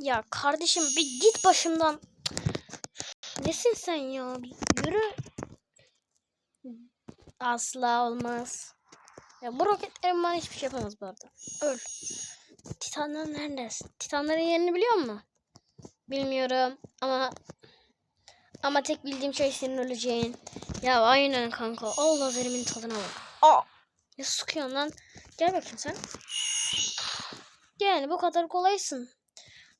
Ya kardeşim bir git başımdan. Nesin sen ya? Bir yürü. Asla olmaz. Ya bu roketlerin bana hiçbir şey yapamaz bu arada. Öl. Titanlar neredesin? Titanların yerini biliyor musun? Bilmiyorum ama ama tek bildiğim şey senin öleceğin. Ya aynen kanka. Al lazerimin tadına bak. Aa. Ne sıkıyorsun lan? Gel bakayım sen. Yani bu kadar kolaysın.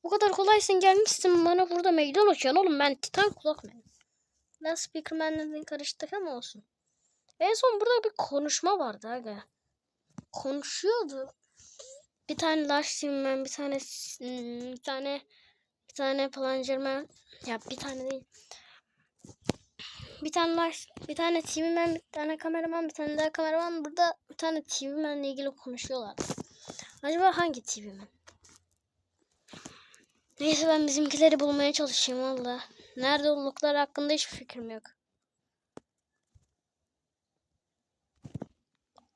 Bu kadar kolaysın gelmişsin bana burada meydan okuyorsun oğlum ben Titan Clockman. Ben Speakerman'le karıştık ama olsun. En son burada bir konuşma vardı aga. Konuşuyordu. Bir tane Lash Team'den bir tane hmm, bir tane bir tane Plangerman ya bir tane değil. Bir tane Lash, bir tane TV'men, bir tane kameraman, bir tane daha kameraman. Burada bir tane TV'menle ilgili konuşuyorlar. Acaba hangi TV'men? Neyse ben bizimkileri bulmaya çalışayım valla. Nerede oldukları hakkında hiçbir fikrim yok.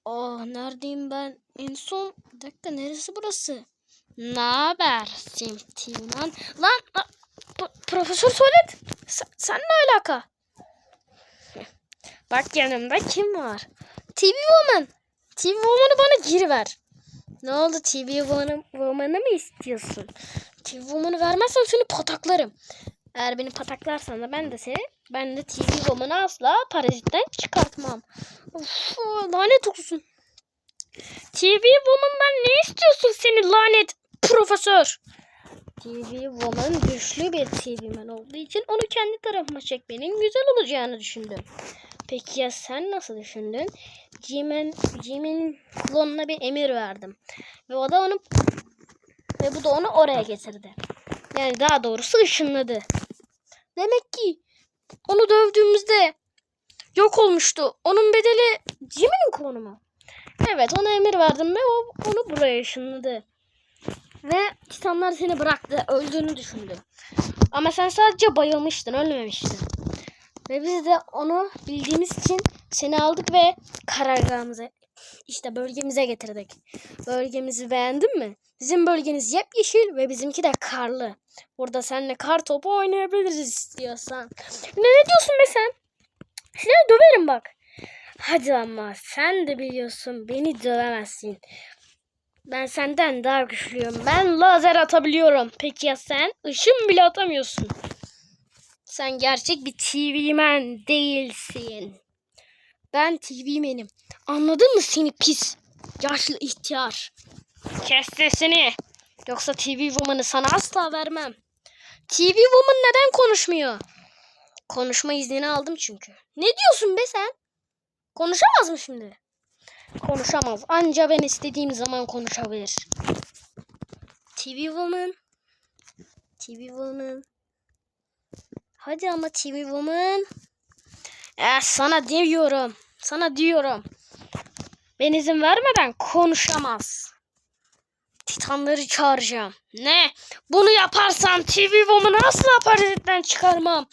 Oh neredeyim ben? En son bir dakika neresi burası? Ne haber Sim Team'den? Lan a, Profesör Solet sen, sen ne alaka? Bak yanımda kim var? TV Woman. TV Woman'ı bana geri ver. Ne oldu TV Woman'ı, Woman'ı mı istiyorsun? TV Woman'ı vermezsen seni pataklarım. Eğer beni pataklarsan da ben de seni, ben de TV Woman'ı asla parazitten çıkartmam. Of, lanet olsun. TV Woman'dan ne istiyorsun seni lanet profesör? TV Woman güçlü bir TV man olduğu için onu kendi tarafıma çekmenin güzel olacağını düşündüm. Peki ya sen nasıl düşündün? Jimin, Jimin'in klonuna bir emir verdim. Ve o da onu ve bu da onu oraya getirdi. Yani daha doğrusu ışınladı. Demek ki onu dövdüğümüzde yok olmuştu. Onun bedeli Jimin'in klonu mu? Evet ona emir verdim ve o onu buraya ışınladı. Ve Titanlar seni bıraktı. Öldüğünü düşündü. Ama sen sadece bayılmıştın. Ölmemiştin. Ve biz de onu bildiğimiz için seni aldık ve karargahımıza işte bölgemize getirdik. Bölgemizi beğendin mi? Bizim bölgeniz yepyeşil ve bizimki de karlı. Burada seninle kar topu oynayabiliriz istiyorsan. Ne, ne diyorsun be sen? Seni döverim bak. Hadi ama sen de biliyorsun beni dövemezsin. Ben senden daha güçlüyüm. Ben lazer atabiliyorum. Peki ya sen? Işın bile atamıyorsun. Sen gerçek bir TV man değilsin. Ben TV man'im. Anladın mı seni pis? Yaşlı ihtiyar. Kes sesini. Yoksa TV woman'ı sana asla vermem. TV woman neden konuşmuyor? Konuşma iznini aldım çünkü. Ne diyorsun be sen? Konuşamaz mı şimdi? Konuşamaz. Anca ben istediğim zaman konuşabilir. TV Woman. TV Woman. Hadi ama TV Woman. Eh, sana diyorum. Sana diyorum. Ben izin vermeden konuşamaz. Titanları çağıracağım. Ne? Bunu yaparsan TV Woman'ı asla parazitten çıkarmam.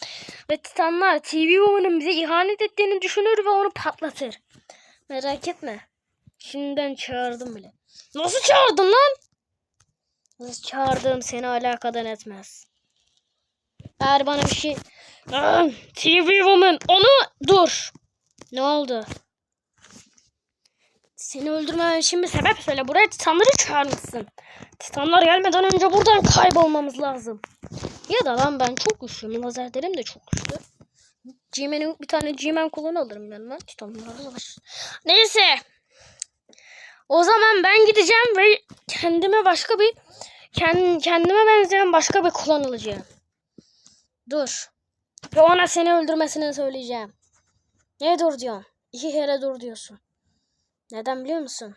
Ve Titanlar TV Woman'ın bize ihanet ettiğini düşünür ve onu patlatır. Merak etme. Şimdiden çağırdım bile. Nasıl çağırdın lan? Nasıl çağırdığım seni alakadar etmez. Eğer bana bir şey... Aa, TV Woman onu dur. Ne oldu? Seni öldürmem için bir sebep söyle. Buraya titanları çağırmışsın. Titanlar gelmeden önce buradan kaybolmamız lazım. Ya da lan ben çok güçlüyüm. Lazerlerim de çok güçlü. G-Man'in bir tane G-Man kullanı alırım yanıma. Titanlarla var. Neyse. O zaman ben gideceğim ve kendime başka bir kend, kendime benzeyen başka bir klon alacağım. Dur. Ve ona seni öldürmesini söyleyeceğim. Ne dur diyorsun? İki kere dur diyorsun. Neden biliyor musun?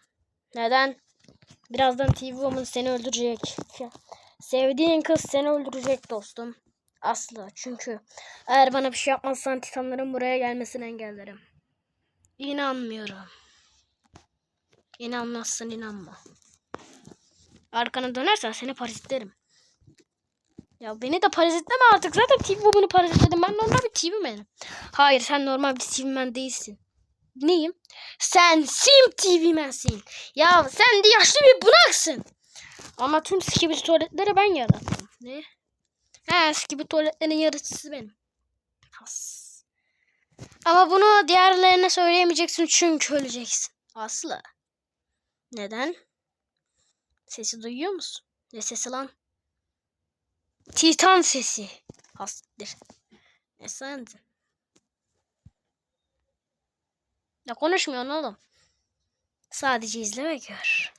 Neden? Birazdan TV Woman seni öldürecek. Sevdiğin kız seni öldürecek dostum. Asla. Çünkü eğer bana bir şey yapmazsan Titanların buraya gelmesini engellerim. İnanmıyorum. İnanmazsan inanma. Arkana dönersen seni parazitlerim. Ya beni de parazitleme artık. Zaten TV Woman'ı parazitledim. Ben normal bir TV Man'im. Hayır sen normal bir TV Man değilsin. Neyim? Sen Sim TV Man'sin. Ya sen de yaşlı bir bunaksın. Ama tüm skibidi tuvaletleri ben yarattım. Ne? Ha eski bir tuvaletlerin yaratıcısı benim. Has. Ama bunu diğerlerine söyleyemeyeceksin çünkü öleceksin. Aslı. Neden? Sesi duyuyor musun? Ne sesi lan? Titan sesi. Hastir. Ne sendin? Ne konuşmuyorsun oğlum? Sadece izle ve gör.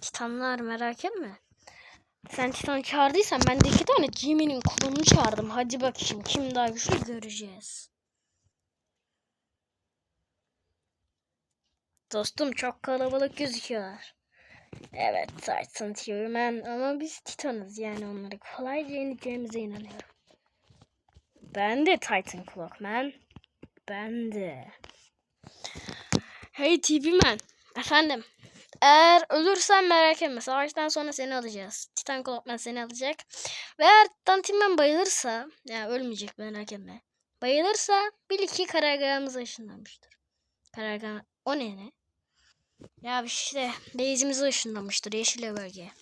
Titanlar merak etme. Sen Titan çağırdıysan ben de iki tane Jimmy'nin kulunu çağırdım. Hadi bakayım kim daha güçlü göreceğiz. Dostum çok kalabalık gözüküyorlar. Evet Titan Tierman ama biz Titan'ız yani onları kolayca yeneceğimize inanıyorum. Ben de Titan Clockman. Ben de. Hey TV Man. Efendim. Eğer ölürsen merak etme. Savaştan sonra seni alacağız. Titan Clockman seni alacak. Ve eğer Titan TV bayılırsa. Yani ölmeyecek merak etme. Bayılırsa bil ki karargahımıza ışınlanmıştır. Karargah... O ne ne? Ya işte base'imize ışınlanmıştır yeşil bölgeye.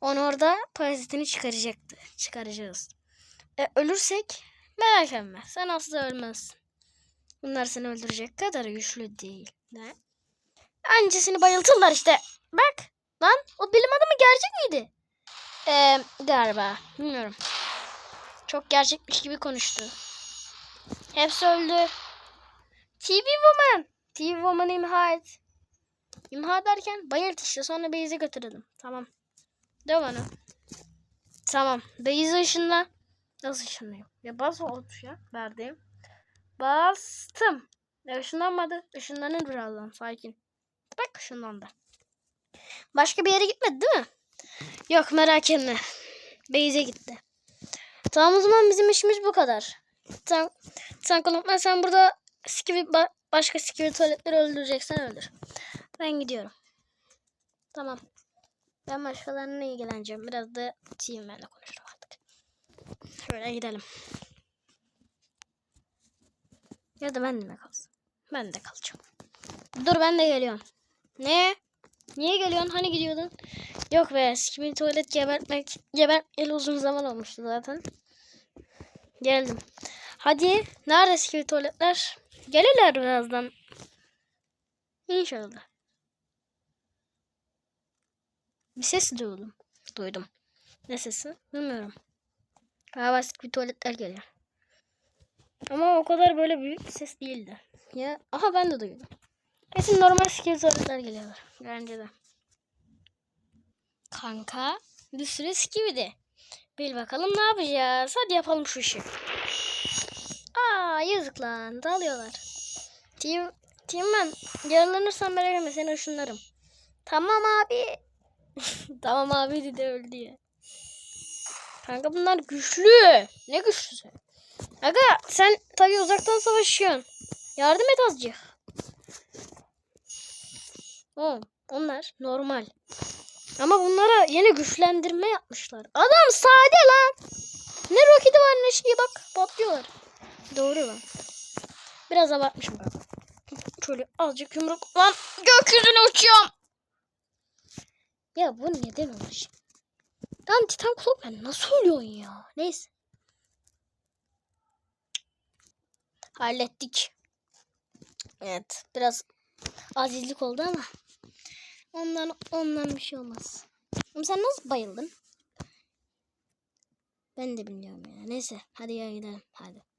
Onu orada parazitini çıkaracaktı. Çıkaracağız. E, ölürsek merak etme. Sen asla ölmezsin. Bunlar seni öldürecek kadar güçlü değil. Ne? Öncesini bayıltırlar işte. Bak. Lan o bilim adamı gerçek miydi? Ee, galiba. Bilmiyorum. Çok gerçekmiş gibi konuştu. Hepsi öldü. TV Woman. TV Woman imha et. İmha derken bayılt işte sonra base'e götürelim. Tamam. De bana. Tamam. Base'e ışınla. Nasıl ışınlayayım? Ya bas o tuşa. Verdim. Bastım. Ya ışınlanmadı. Işınlanır birazdan. Sakin. Bak ışınlandı. Başka bir yere gitmedi değil mi? Yok merak etme. Base'e gitti. Tamam o zaman bizim işimiz bu kadar. Sen, sen konutma sen burada skivi, ba- başka skivi tuvaletleri öldüreceksen öldür. Ben gidiyorum. Tamam. Ben başkalarına ilgileneceğim. Biraz da team'le konuşurum artık. Şöyle gidelim. Ya da ben de mi kalsın? Ben de kalacağım. Dur ben de geliyorum. Ne? Niye geliyorsun? Hani gidiyordun? Yok be sikimi tuvalet gebertmek gebertmeli uzun zaman olmuştu zaten. Geldim. Hadi. Nerede sikimi tuvaletler? Gelirler birazdan. İnşallah. Bir ses duydum. Duydum. Ne sesi? Bilmiyorum. Galiba sikimi tuvaletler geliyor. Ama o kadar böyle büyük bir ses değildi. Ya aha ben de duydum. Kesin normal skill tuvaletler geliyorlar. Bence de. Kanka bir sürü skividi. Bil bakalım ne yapacağız. Hadi yapalım şu işi. Aa yazık lan. Dalıyorlar. Team, team ben yaralanırsan merak etme seni ışınlarım. Tamam abi. tamam abi dedi öldü ya. Kanka bunlar güçlü. Ne güçlüsü. Aga sen tabii uzaktan savaşıyorsun. Yardım et azıcık. O, onlar normal. Ama bunlara yeni güçlendirme yapmışlar. Adam sade lan. Ne roketi var ne şeyi bak patlıyorlar. Doğru lan. Biraz abartmışım kanka. Şöyle azıcık yumruk. Lan gökyüzüne uçuyorum. Ya bu neden olmuş? Lan Titan Clock ben nasıl ölüyorsun ya? Neyse. Hallettik. Evet. Biraz azizlik oldu ama ondan ondan bir şey olmaz. Ama sen nasıl bayıldın? Ben de bilmiyorum ya. Neyse hadi ya gidelim. Hadi.